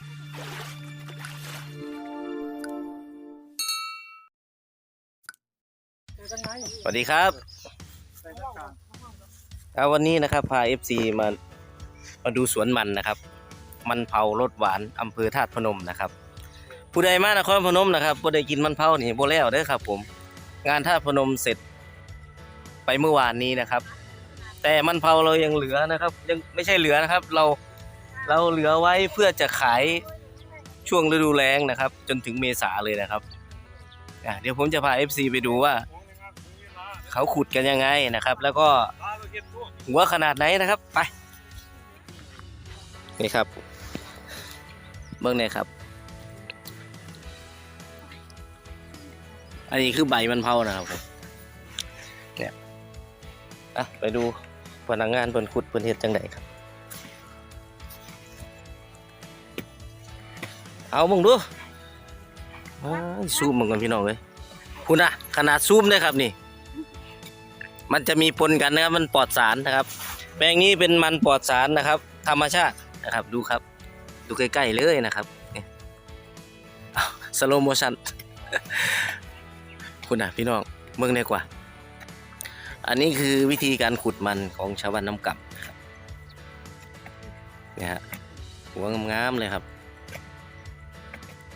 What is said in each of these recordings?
สวัสดีครับเอาวันนี้นะครับพา FC มามาดูสวนมันนะครับ มันเผารสหวานอำเภอธาตุพนมนะครับ ผู้ใดมานครพนมนะครับผู้ใดกินมันเผานี่โบแล้วเด้อครับผม งานธาตุพนมเสร็จไปเมื่อวานนี้นะครับ แต่มันเผาเรายังเหลือนะครับ ยังไม่ใช่เหลือนะครับ เรา เราเหลือไว้เพื่อจะขายช่วงฤดูแล้งนะครับ จนถึงเมษาเลยนะครับอะเดี๋ยวผมจะพา FC ไปดูว่า เขาขุดกันยังไงนะครับ แล้วก็หัวขนาดไหนนะครับไปนี่ครับ เบื้องในครับ อันนี้คือใบมันเผานะครับผมเนี่ยอะไปดูพนักงานเพิ่นขุดเพิ่นเฮ็ดจังไดครับ เอามึงดูอ้ยซูมมึงกันพี่น้องเลยคุณอะขนาดซูมเลยครับนี่ มันจะมีปนกันนะครับมันปลอดสารนะครับ แปลงนี้เป็นมันปลอดสารนะครับ ธรรมชาตินะครับ ดูครับ ดูใกล้ๆเลยนะครับสโลโมชันคุณนะพี่น้องเมืองได้กว่า อันนี้คือวิธีการขุดมันของชาวบ้านน้ำกับเนี่ยฮะหัวงามๆเลยครับ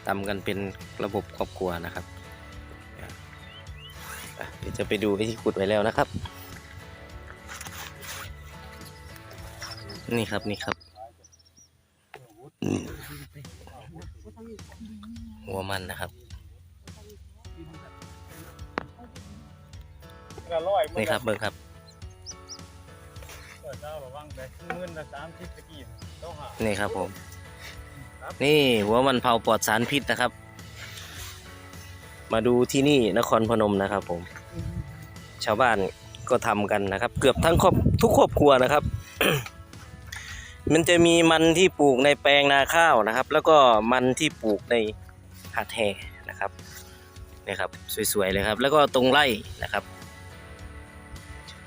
ทำกันเป็นระบบครอบครัวนะครับเดี๋ยวจะไปดูวิธีขุดไว้แล้วนะครับ นี่ครับนี่ครับหัวมันนะครับนี่ครับเบิ้งครับนี่ครับผม นี่หัวมันเผาปลอดสารพิษนะครับ มาดูที่นี่นครพนมนะครับ ผม ชาวบ้านก็ทำกันนะครับ เกือบทั้งครอบทุกครอบครัวนะครับ มันจะมีมันที่ปลูกในแปลงนาข้าวนะครับ แล้วก็มันที่ปลูกในหาดแห่นะครับนี่ครับ สวยๆเลยครับ แล้วก็ตรงไร่นะครับ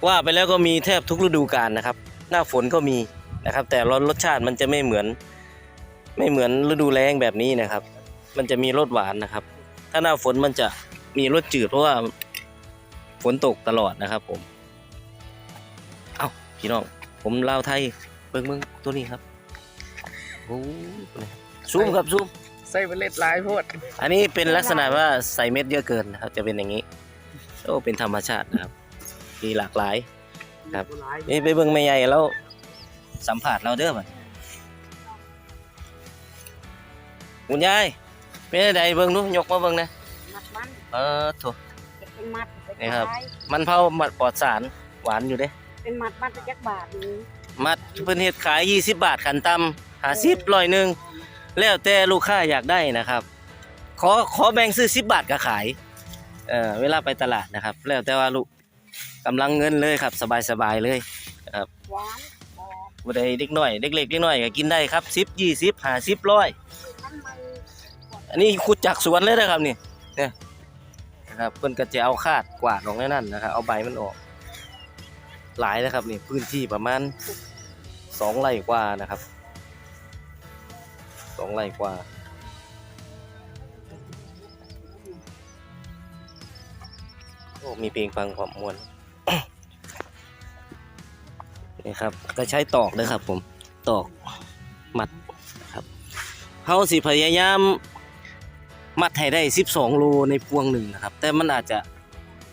ว่าไปแล้วก็มีแทบทุกฤดูกาลนะครับ หน้าฝนก็มีนะครับ แต่รสชาติมันจะไม่เหมือน ไม่เหมือนฤดูแล้งแบบนี้นะครับ มันจะมีรสหวานนะครับ ถ้าหน้าฝนมันจะมีรสจืดเพราะว่าฝนตกตลอดนะครับ ผม เอ้าพี่น้อง ผมเล่าวไทยเบิ่งเบิ่งตัวนี้ครับโอ้ยซูมครับซูมใส่เป็นเล็ดลายโพดอันนี้เป็นลักษณะว่าใส่เม็ดเยอะเกินนะครับ จะเป็นอย่างนี้โอ้เป็นธรรมชาตินะครับ มีหลากหลายครับนี่ไปเบิ่งแม่ใหญ่แล้วสัมผัสเราเด้อบัด คุณยายเป็นไดเบิ่งดูยกมาเบิ่งนะมัดมันเออโถเป็นมัดไปนี่ครับ ขายมันเผามัดปลอดสารหวานอยู่เด้ เป็นมัดมัดไปจักบาทนี้มัดเพิ่นเฮ็ดขาย 20 บาทขันต่ำ50ร้อยหนึงแล้วแต่ลูกค้าอยากได้นะครับ ขอขอแบ่งซื้อ 10 บาทก็ขายเอ่อเวลาไปตลาดนะครับ แล้วแต่ว่าลูกกำลังเงินเลยครับ สบายๆเลยหวานหอมบ่ได้เด็กน้อยเด็กเล็กเด็กน้อยก็กินได้ครับ 10 20 50ร้อยน้ำมัน อันนี้ขุดจากสวนเลยนะครับนี่เนี่ยนะครับเพิ่นก็จะเอาคาดกวาดออกในนั่นนะครับเอาใบมันออก หลายนะครับนี่พื้นที่ประมาณสองไร่กว่านะครับสองไร่กว่าโอ้มีเพลงฟังความมวนนี่ครับก็ใช้ตอกเลยครับผมตอกมัดนะครับเฮาสิพยายาม มัดให้ได้ 12 โลในพวงหนึ่งนะครับ แต่มันอาจจะ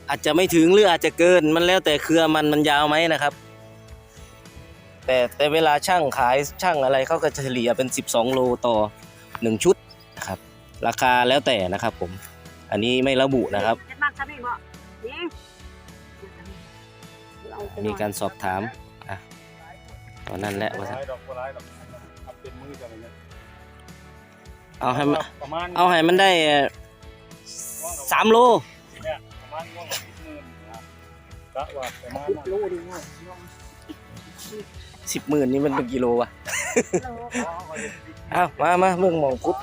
อาจจะไม่ถึงหรืออาจจะเกินมันแล้วแต่เครือมันมันยาวไหมนะครับ แต่แต่เวลาช่างขายช่างอะไรเขาก็จะเฉลี่ยเป็น 12 โลต่อ 1 ชุดนะครับ ราคาแล้วแต่นะครับผม อันนี้ไม่ระบุนะครับ มีการสอบถามอะตอนนั้นแหละว่า ร้ายดอกบัวร้ายดอกทำเป็นมือกันเลย เอาให้มันประมาณเอาให้มันได้เอ่อสามโลเนี่ยประมาณว่าสิบหมื่นนะครับกะว่าประมาณนั้นรู้ดีว่าสิบหมื่นนี่มันเป็นกิโลวะโลเอามามาเบิ่งหมองพุด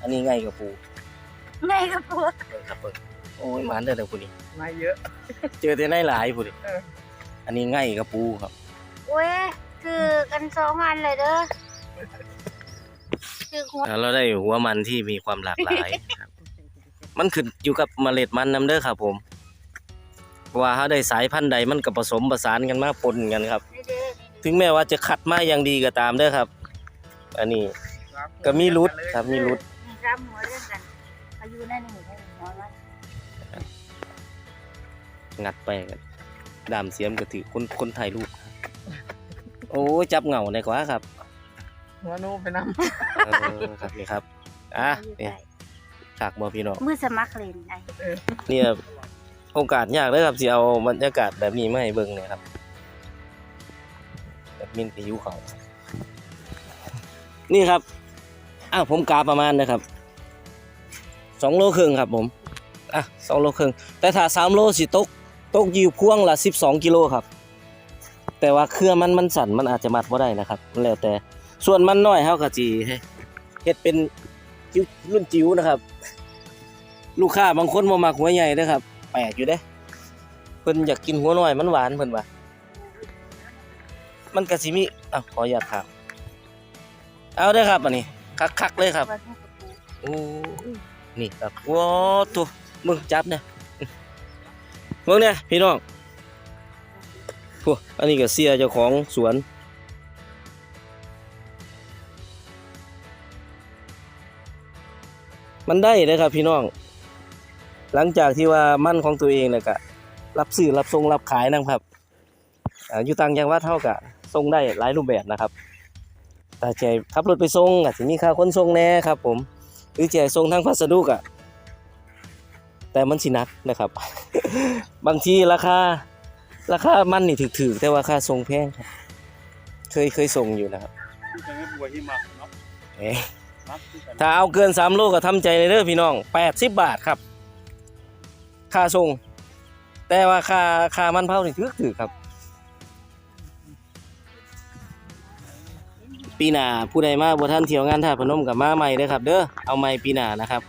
อันนี้ไงกับปูแม่ก็ปวดเบิ่งครับเบิ่งโอ้ยหมันเด้อเด้อผู้นี้มาเยอะ เจอแต่ในหลายผู้นี้เอออันนี้ไงกับปูครับเว้ยคือกันสองอันเลยเด้อ คือหัวแล้วเราได้หัวมันที่มีความหลากหลายครับมันขึ้นอยู่กับเมล็ดมันนํเด้อครับผมว่าเขาได้สายพันธุ์ใดมันก็ผสมผสานกันมาปนกันครับนี่เด้อถึงแม้ว่าจะคัดมาอย่างดีก็ตามเด้อครับ อันนี้ก็มีรุดครับมีรุดนี่ซ้ำหัวเรื่องกันอายุนั่นนี่ให้หัวมันงัดไปกันดามเสียมก็ถือคนคนถ่ายรูปครับโอ้ยจับเหงาได้กว่าครับ หัวโนไปนเออครับนี่ครับอะอายุเนี่ยใส่ฉากบ่พี่น้องมือสมัครเล่นไงเนี่ยโอกาสยากเลยครับสิเอาบรรยากาศแบบนี้มาให้เบิ่งเนี่ยครับแบบมินไปหิวเขาวนี่ครับอ้าวผมกาประมาณนะครับสองโลครึ่งครับผมอะสองโลครึ่งแต่ถ้าสามโลสิตกตกอยู่พ่วงละสิบสองกิโลครับ แต่ว่าเครือมันมันสั่นมันอาจจะมัดบ่ได้นะครับมันแล้วแต่ ส่วนมันน้อยเฮาก็สิเฮ็ดเป็นจิ๋วรุ่นจิ๋วนะครับ ลูกค้าบางคนบ่มักหัวใหญ่เด้อครับ แปลกอยู่เด้เพิ่นอยากกินหัวน้อยมันหวานเพิ่นว่ามันก็สิมีอะขออนุญาตถามเอาเด้อครับอันนี้คักๆเลยครับโอ้นี่ครับว้าตัวมึงจับเนี่ยมึงเนี่ยพี่น้องพวกอันนี้ก็เสียเจ้าของสวน มันได้เลยครับพี่น้อง หลังจากที่ว่ามั่นของตัวเองเลยก็รับซื้อรับส่งรับขายนะครับอ่าอยู่ต่างจังหวัดเท่ากับส่งได้หลายรูปแบบนะครับแต่ใจขับรถไปส่งอาจจะมีค่าขนส่งแน่ครับ ผม หรือแจกส่งทางพัสดุอะแต่มันสิหนักนะครับ บางทีราคาราคามันนี่ถือๆแต่ว่าค่าส่งแพงครับ เคยเคยส่งอยู่นะครับ ถ้าเอาเกิน 3 โลก็ทำใจเลยเด้อพี่น้อง 80 บาทครับ ค่าส่ง แต่ว่าค่าค่ามันเผานี่ถือๆครับ ปีหน้าผู้ใดมาบ่ทันเที่ยวงานท่าพนมกับมาใหม่เด้อครับ เด้อเอาใหม่ปีหน้านะครับ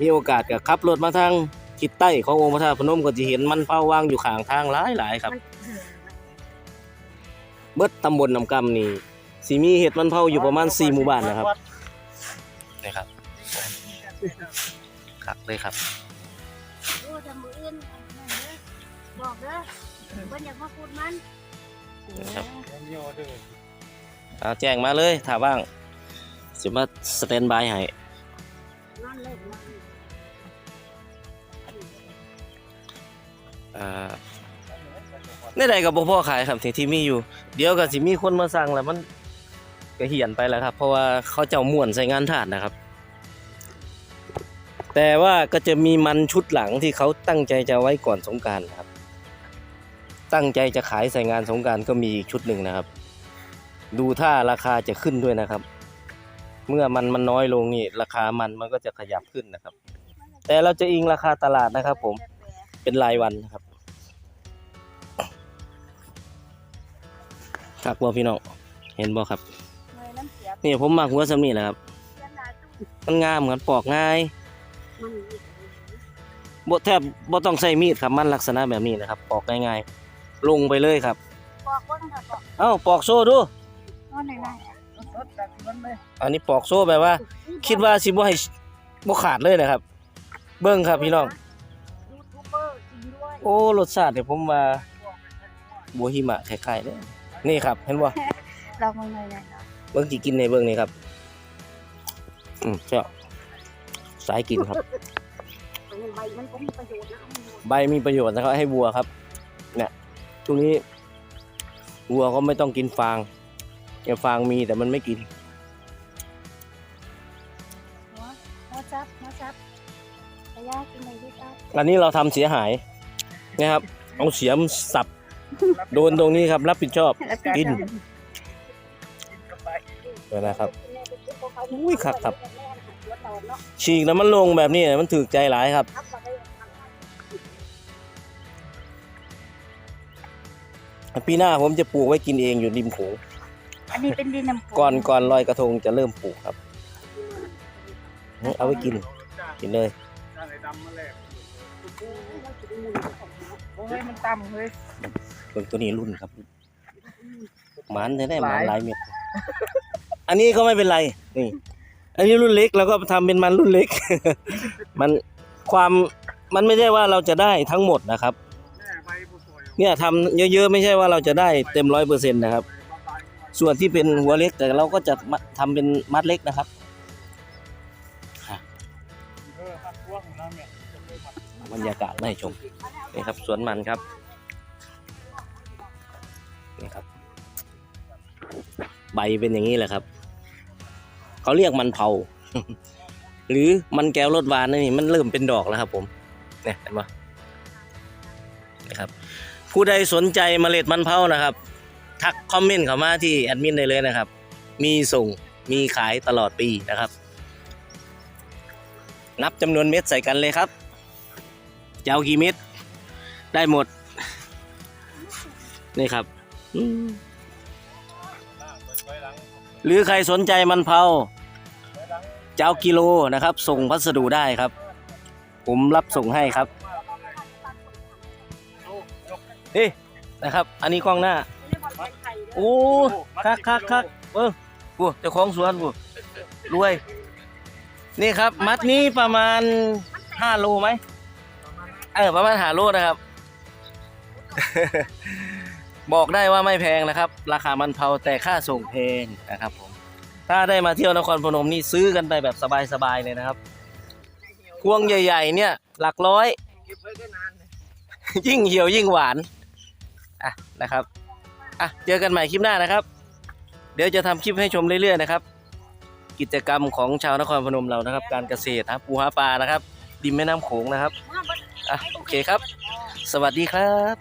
มีโอกาสก็ขับรถมาทางทิศใต้ององค์พระธาตุพนมก็จะเห็นมันเผาวางอยู่ข้างทางหลายๆครับมันเออเบิดตำบลนำกำนี่ สิมีเห็ดมันเผาอยู่ประมาณ4หมู่บ้านนะครับนี่ครับครับเลยครับดูทำมืออื่นนั่นเด้อบอกเด้อเพิ่นอยากมาพูดมันครับเดี๋ยวมีออเดอร์เอาแจ้งมาเลยถ้าว่างสิมาสแตนบายให้นอนเลยนอนอ่าในใดกับพ่อขายครับที่ที่มีอยู่ เดี๋ยวก็สิมีคนมาสั่งแล้วมัน ก็เหียนไปแล้วครับ เพราะว่าเขาเจ้าม่วนใส่งานถาดนะครับ แต่ว่าก็จะมีมันชุดหลังที่เขาตั้งใจจะไว้ก่อนสงการครับ ตั้งใจจะขายใส่งานสงการก็มีอีกชุดหนึ่งนะครับ ดูถ้าราคาจะขึ้นด้วยนะครับ เมื่อมันมันน้อยลงนี่ราคามันมันก็จะขยับขึ้นนะครับ แต่เราจะอิงราคาตลาดนะครับ ผมเป็นรายวันนะครับครับบ่พี่น้องเห็นบ่ครับ น้ำเสียบนี่ผมมาหัวสำนี่แหละครับเสียนาตู้มันงามเหมือนปอกง่ายมันอีกบ่แทบบ่ต้องใช้มีดครับมันลักษณะแบบนี้นะครับ ปอกง่ายๆลงไปเลยครับบอกเบิ่งเถอะบอกเอ้าปอกโซ่ดูนอนไหนำรถจากนั้นเลยอันนี้ปอกโซ่แบบว่าๆคิดว่าสิบ่ให้บ่ขาดเลยนะครับ เบิ่งครับพี่น้องยูทูบเบอร์จริงด้วยโอ้รสชาติเนี่ยผมว่าบัวหิมะคล้ายๆเลยนี่ครับ เห็นบ่เรามาเงยหน่อยเนาะ เบิ่งสิกินในเบิ่งนี่ครับ อืมเจ้าสายกินครับ ใบมันก็มีประโยชน์นะใบมีประโยชน์นะครับให้วัวครับ เนี่ยช่วงนี้วัวก็ไม่ต้องกินฟางเนี่ยฟางมีแต่มันไม่กิน หัวหัวจับหัวจับระยะกินไหนดีครับอันนี้เราทำเสียหายนะครับ เอาเสียมสับ โดนตรงนี้ครับ รับผิดชอบกิน นะครับอุ้ยครับครับฉีกแล้วมันลงแบบนี้มันถือใจหลายครับปีหน้าผมจะปลูกไว้กินเองอยู่ริมโขงอันนี้เป็นดินน้ำก่อนก่อนลอยกระทงจะเริ่มปลูกครับ เอาไว้กิน กินเลยจ้างไอ้ดำมาแลกโอ้ยมันต่ำเลยเบิ่งตัวนี้รุ่นครับหมันจะได้หมันหลายเม็ด อันนี้ก็ไม่เป็นไรนี่ อันนี้รุ่นเล็กเราก็ทำเป็นมันรุ่นเล็ก มันความมันไม่ใช่ว่าเราจะได้ทั้งหมดนะครับ เนี่ยทำเยอะๆไม่ใช่ว่าเราจะได้เต็มร้อยเปอร์เซ็นต์นะครับ ส่วนที่เป็นหัวเล็กแต่เราก็จะมาทำเป็นมัดเล็กนะครับบรรยากาศมาให้ชมนี่ครับสวนมันครับนี่ครับ ใบเป็นอย่างนี้แหละครับ เขาเรียกมันเผา หรือมันแก้วรสหวานนี่มันเริ่มเป็นดอกแล้วครับ ผมเนี่ยเห็นปะนะครับ ผู้ใดสนใจเมล็ดมันเผานะครับ ทักคอมเมนต์เข้ามาที่แอดมินได้เลยนะครับ มีส่งมีขายตลอดปีนะครับ นับจำนวนเม็ดใส่กันเลยครับจะเอากี่เม็ดได้หมด นี่ครับหรือใครสนใจมันเผา จะเอากิโลนะครับ ส่งพัสดุได้ครับ ผมรับส่งให้ครับนี่นะครับ อันนี้กล้องหน้า โอ้คักคักคักเออกูเจ้าของสวนกูรวย นี่ครับ มัดนี้ประมาณห้าโลไหมเออประมาณห้าโลนะครับ บอกได้ว่าไม่แพงนะครับ ราคามันเผาแต่ค่าส่งแพงนะครับผม ถ้าได้มาเที่ยวนครพนมนี่ซื้อกันไปแบบสบายๆเลยนะครับ พวงใหญ่ ๆ เนี่ย หลักร้อยเก็บไว้ได้นานเลยยิ่งเหี่ยวยิ่งหวาน อะนะครับ อะเจอกันใหม่คลิปหน้านะครับ เดี๋ยวจะทำคลิปให้ชมเรื่อยๆนะครับ กิจกรรมของชาวนครพนมเรานะครับ การเกษตรหาปูหาปลานะครับริมแม่น้ำโขงนะครับ อะโอเคครับ สวัสดีครับ